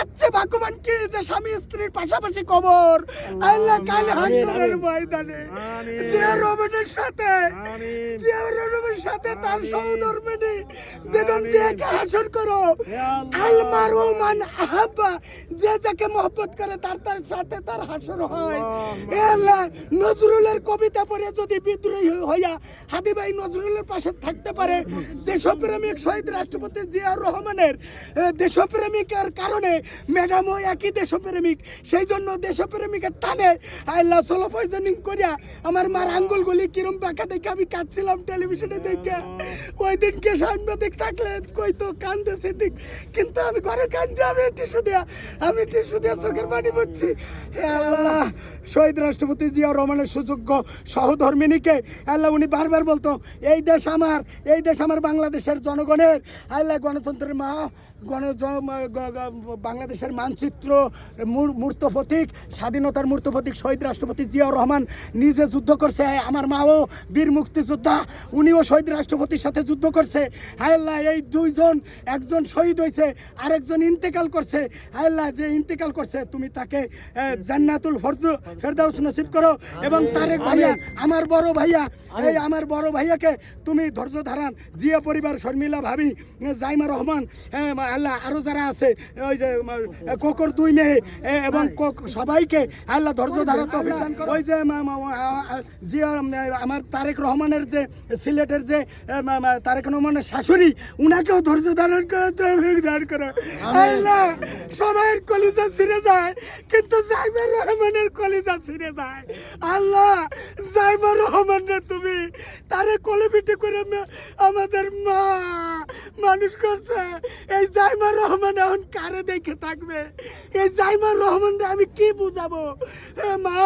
এচ্ছে ভাগ্যবান কি যে স্বামী স্ত্রীর পাশাপাশি কবর? আল্লাহ কাল হাসরের ময়দানে। জিয়া রহমানের সাথে জিয়া রহমানের সাথে তার সহধর্মিনী বেগম জিয়াকে হাসর করো। আল মারুমান আহাব্বা যে যাকে মহব্বত করে তার তার সাথে তার হাসর হয়। এ আল্লাহ নজরুলের কবিতা পড়ে যদি বিদ্রোহী হইয়া হাদি ভাই নজরুলের পাশে থাকতে পারে। দেশপ্রেমিক শহীদ রাষ্ট্রপতি জিয়াউর রহমানের দেশপ্রেমিকের কারণে ম্যাডামও একই দেশপ্রেমিক? সেই জন্য দেশপ্রেমিকের টানে আল্লাহ সোলো পয়জনিং করিয়া আমার মার আঙ্গুলগুলি কিরম বাঁকা দেখে আমি কাঁদছিলাম টেলিভিশনে দেখে। ওই দিনকে সাংবাদিক থাকলে কইতো, কান্দে সেদিক। কিন্তু আমি ঘরে কান্দে, আমি টিস্যু দিয়া, আমি টিস্যু দিয়া চোখের পানি হে আল্লাহ, শহীদ রাষ্ট্রপতি জিয়া রহমানের সুযোগ্য সহধর্মিনীকে আল্লাহ উনি বারবার বলতো, এই দেশ আমার, এই দেশ আমার বাংলাদেশের জনগণের। আল্লাহ গণতন্ত্রের মা গণ বাংলাদেশের মানচিত্র, মূর- মূর্ত প্রতীক, স্বাধীনতার মূর্ত প্রতীক শহীদ রাষ্ট্রপতি জিয়াউর রহমান নিজে যুদ্ধ করছে। আমার মাও বীর মুক্তিযোদ্ধা, উনিও শহীদ রাষ্ট্রপতির সাথে যুদ্ধ করছে। আল্লাহ, এই দুইজন, একজন শহীদ হয়েছে, আরেকজন ইন্তেকাল করছে। আল্লাহ, যে ইন্তেকাল করছে, তুমি তাকে জান্নাতুল ফরদু, ফেরদাউস নসিব করো। এবং তারেক ভাইয়া, আমার বড় ভাইয়া এই আমার বড় ভাইয়াকে তুমি ধৈর্য ধারান জিয়া পরিবার শর্মিলা ভাবি জাইমা রহমান আল্লাহ আরও যারা আছে ওই যে কোকর দুই মেয়ে এবং কোক- সবাইকে আল্লাহ ধৈর্য ধারা তো ওই যে জিয়া আমার তারেক রহমানের যে সিলেটের যে তারেক রহমানের শাশুড়ি উনাকেও ধৈর্য ধারণ করে দান করো। আল্লাহ সবাইয়ের কলিজা ছিঁড়ে যায় কিন্তু জাইমা রহমানের কলিজা ছিঁড়ে যায়। আল্লাহ জাইমা রহমান রে তুমি, তারে কোলে পিঠে করে আমাদের মা মানুষ করছে। এই জাইমা রহমান এখন কারে দেখে থাকবে? এই জাইমা রহমান রে আমি কি বুঝাবো? এ মা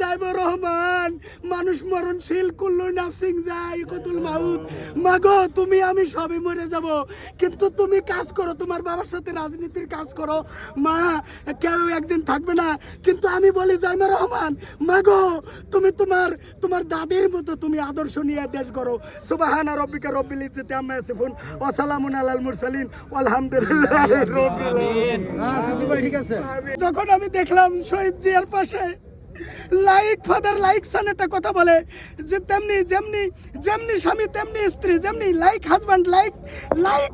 জাইমা রহমান, মানুষ মরণশীল, কুল্লু নাফসিং যায় কতুল মাউত। মাগো, তুমি, আমি সবই মরে যাব। কিন্তু তুমি কাজ করো, তোমার বাবার সাথে রাজনীতির কাজ করো। মা, কেউ একদিন থাকবে না। কিন্তু আমি বলি জাইমা রহমান? মাগো তুমি তোমার তোমার দাদির মতো তুমি আদর্শ নিয়ে দেশ করো। সুবাহানা রব্বিকা রব্বিল ইজ্জতি আম্মা ইয়াসিফুন ওয়া সালামুন আলাল মুরসালিন আলহামদুলিল্লাহ ঠিক আছে। যখন আমি দেখলাম শহীদ জিয়ার পাশে লাইক ফাদার লাইক সান একটা কথা বলে যে তেমনি যেমনি যেমনি স্বামী তেমনি স্ত্রী যেমনি লাইক হাজব্যান্ড লাইক লাইক